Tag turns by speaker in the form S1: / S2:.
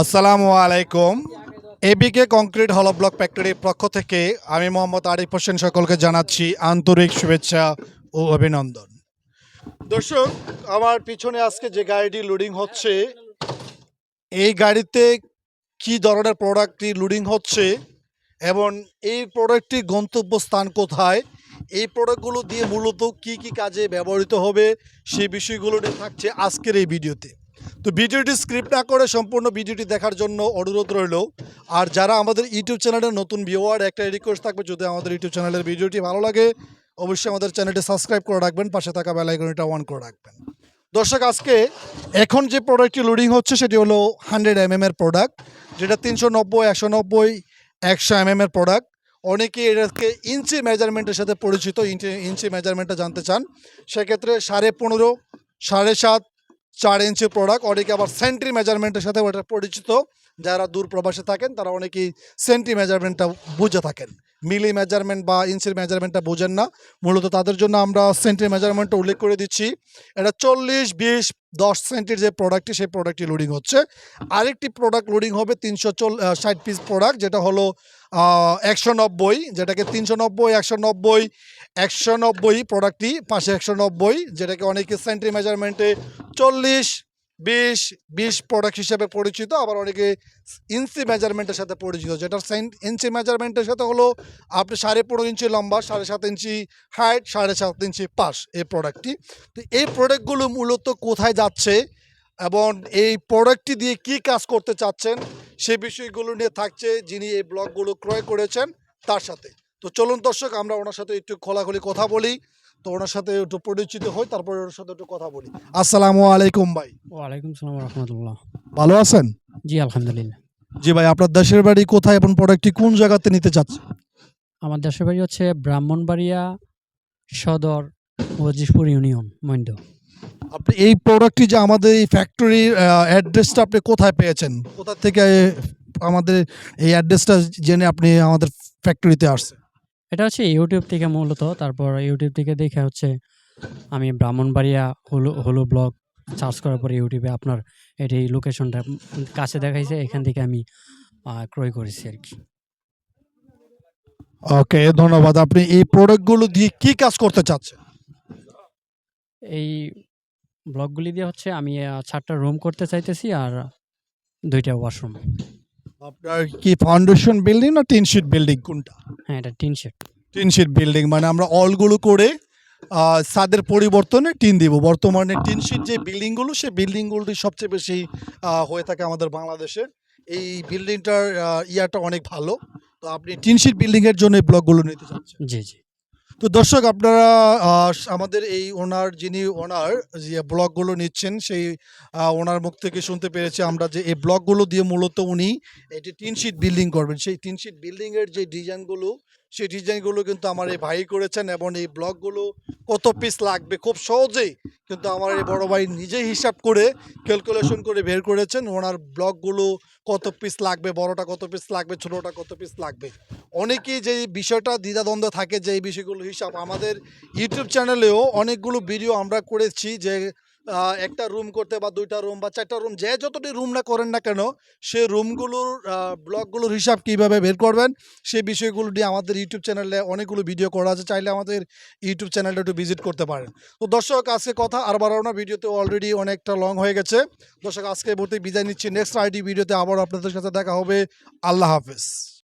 S1: আসসালামু আলাইকুম। এবিকে কংক্রিট হল ব্লক ফ্যাক্টরির পক্ষ থেকে আমি মোহাম্মদ আরিফ হোসেন সকলকে জানাচ্ছি আন্তরিক শুভেচ্ছা ও অভিনন্দন। দর্শক, আমার পিছনে আজকে যে গাড়িটি লোডিং হচ্ছে, এই গাড়িতে কি ধরনের প্রোডাক্টটি লোডিং হচ্ছে এবং এই প্রোডাক্টটির গন্তব্যস্থান কোথায়, এই প্রোডাক্টগুলো দিয়ে মূলত কি কি কাজে ব্যবহৃত হবে সেই বিষয়গুলো নিয়ে থাকছে আজকের এই ভিডিওতে। তো ভিডিওটি স্ক্রিপ্ট না করে সম্পূর্ণ ভিডিওটি দেখার জন্য অনুরোধ রইল। আর যারা আমাদের ইউটিউব চ্যানেলের নতুন ভিউয়ার একটা রিকোয়েস্ট থাকবে, যদি আমাদের ইউটিউব চ্যানেলের ভিডিওটি ভালো লাগে, অবশ্যই আমাদের চ্যানেলটি সাবস্ক্রাইব করে রাখবেন, পাশে থাকা বেল আইকনটা অন করে রাখবেন। দর্শক, আজকে এখন যে প্রোডাক্টটি লোডিং হচ্ছে, সেটি হলো হান্ড্রেড এম এর প্রোডাক্ট যেটা তিনশো নব্বই, একশো নব্বই, একশো এম এর প্রোডাক্ট অনেকে এটাকে ইঞ্চি মেজারমেন্টের সাথে পরিচিত, ইঞ্চি ইঞ্চি মেজারমেন্টটা জানতে চান। সেক্ষেত্রে সাড়ে পনেরো, সাড়ে সাত চার ইঞ্চি প্রোডাক্ট অনেকে আবার সেন্টি মেজারমেন্টের সাথে ওটা পরিচিত। যারা দূর প্রবাসে থাকেন, তারা অনেকেই সেন্টি মেজারমেন্টটা বুঝে থাকেন। মিলি মেজারমেন্ট বা ইঞ্চির মেজারমেন্টটা বোঝেন না। মূলত তাদের জন্য আমরা সেন্টি মেজারমেন্টটা উল্লেখ করে দিচ্ছি। এটা চল্লিশ, বিশ, দশ সেন্টির যে প্রোডাক্টটি সেই প্রোডাক্টটি লোডিং হচ্ছে। আরেকটি প্রোডাক্ট লোডিং হবে তিনশো চল ষাট পিস প্রোডাক্ট যেটা হলো একশো নব্বই, যেটাকে তিনশো নব্বই, একশো নব্বই একশো নব্বই প্রোডাক্টটি পাশে একশো নব্বই, যেটাকে অনেকে সেন্টি মেজারমেন্টে চল্লিশ, বিশ বিশ প্রোডাক্ট হিসেবে পরিচিত, আবার অনেকে ইঞ্চি মেজারমেন্টের সাথে পরিচিত। যেটা সেন্ট ইঞ্চি মেজারমেন্টের সাথে হলো আপনি সাড়ে পনেরো ইঞ্চি লম্বা, সাড়ে সাত ইঞ্চি হাইট সাড়ে সাত ইঞ্চি পাশ এই প্রোডাক্টটি তো এই প্রোডাক্টগুলো মূলত কোথায় যাচ্ছে এবং এই প্রোডাক্টটি দিয়ে কি কাজ করতে চাচ্ছেন, সে বিষয়গুলো নিয়ে থাকছে যিনি এই ব্লগগুলো ক্রয় করেছেন, তার সাথে। তো চলুন দর্শক আমরা ওনার সাথে একটু খোলাখুলি কথা বলি। তো ওনার সাথে একটু পরিচিত হই তারপরে ওনার সাথে একটু কথা বলি। আসসালামু আলাইকুম ভাই।
S2: ওয়ালাইকুম সালাম রহমতুল্লাহ।
S1: ভালো আছেন?
S2: জি আলহামদুলিল্লাহ।
S1: জি ভাই আপনার দেশের বাড়ি কোথায় এবং প্রোডাক্টটি কোন জায়গাতে নিতে চাচ্ছেন?
S2: আমার দেশের বাড়ি হচ্ছে ব্রাহ্মণবাড়িয়া সদর ওজিশপুর ইউনিয়ন মৈন্দ
S1: আপনি এই প্রোডাক্টটি যে আমাদের এই ফ্যাক্টরির অ্যাড্রেসটা আপনি কোথায় পেয়েছেন? কোথা থেকে আমাদের এই অ্যাড্রেসটা জেনে আপনি আমাদের ফ্যাক্টরিতে আসছেন?
S2: এটা হচ্ছে ইউটিউব থেকে মূলত। তারপর ইউটিউব থেকে দেখে হচ্ছে আমি ব্রাহ্মণবাড়িয়া হলু হলু ব্লগ সার্চ করার পরে ইউটিউবে আপনার এটি লোকেশনটা কাছে দেখাইছে এখান থেকে আমি ক্রয় করেছি আর কি।
S1: ওকে ধন্যবাদ। আপনি এই প্রোডাক্টগুলো দিয়ে কি কাজ করতে চাচ্ছেন?
S2: এই ব্লগগুলি দিয়ে হচ্ছে আমি চারটা রুম করতে চাইতেছি আর দুইটা ওয়াশরুম
S1: আপনার কি ফাউন্ডেশন বিল্ডিং না টিন শিট বিল্ডিং কোনটা?
S2: হ্যাঁ এটা tin sheet
S1: tin sheet building মানে আমরা অলগুলো করে সাদের পরিবর্তনে টিন দিব। বর্তমানে টিন শিট যে বিল্ডিংগুলো সেই বিল্ডিংগুলোটি সবচেয়ে বেশি হয়ে থাকে আমাদের বাংলাদেশে এই বিল্ডিংটার ইয়াটা অনেক ভালো। তো আপনি টিন শিট বিল্ডিংয়ের জন্য এই ব্লকগুলো নিতে চাচ্ছেন।
S2: জি জি।
S1: তো দর্শক, আপনারা আমাদের এই ওনার যিনি ওনার যে ব্লগগুলো নিচ্ছেন, সেই ওনার মুখ থেকে শুনতে পেরেছি আমরা যে এই ব্লগগুলো দিয়ে মূলত উনি এটি তিন শিট বিল্ডিং করবেন। সেই তিন শিট বিল্ডিংয়ের যে ডিজাইনগুলো সেই ডিজাইনগুলো কিন্তু আমার এই ভাই করেছেন এবং এই ব্লগগুলো কত পিস লাগবে খুব সহজেই কিন্তু আমার এই বড় ভাই নিজেই হিসাব করে ক্যালকুলেশন করে বের করেছেন। ওনার ব্লগগুলো কত পিস লাগবে, বড়টা কত পিস লাগবে, ছোটোটা কত পিস লাগবে। অনেকেই যে বিষয়টা দ্বিধাদ্বন্দ্ব থাকে যে এই বিষয়গুলো হিসাব। আমাদের ইউটিউব চ্যানেলেও অনেকগুলো ভিডিও আমরা করেছি যে একটা রুম করতে বা দুইটা রুম বা চারটা রুম যে যতটি রুম না করেন না কেন, সে রুমগুলোর ব্লকগুলোর হিসাব কীভাবে বের করবেন সেই বিষয়গুলো নিয়ে আমাদের ইউটিউব চ্যানেলে অনেকগুলো ভিডিও করা আছে, চাইলে আমাদের ইউটিউব চ্যানেলটা একটু ভিজিট করতে পারেন। তো দর্শক, আজকে কথা আর বাড়ানো না ভিডিওতে অলরেডি অনেকটা লং হয়ে গেছে। দর্শক, আজকে বলতে বিদায় নিচ্ছি। নেক্সট আইডি ভিডিওতে আবার আপনাদের সাথে দেখা হবে। আল্লাহ হাফেজ।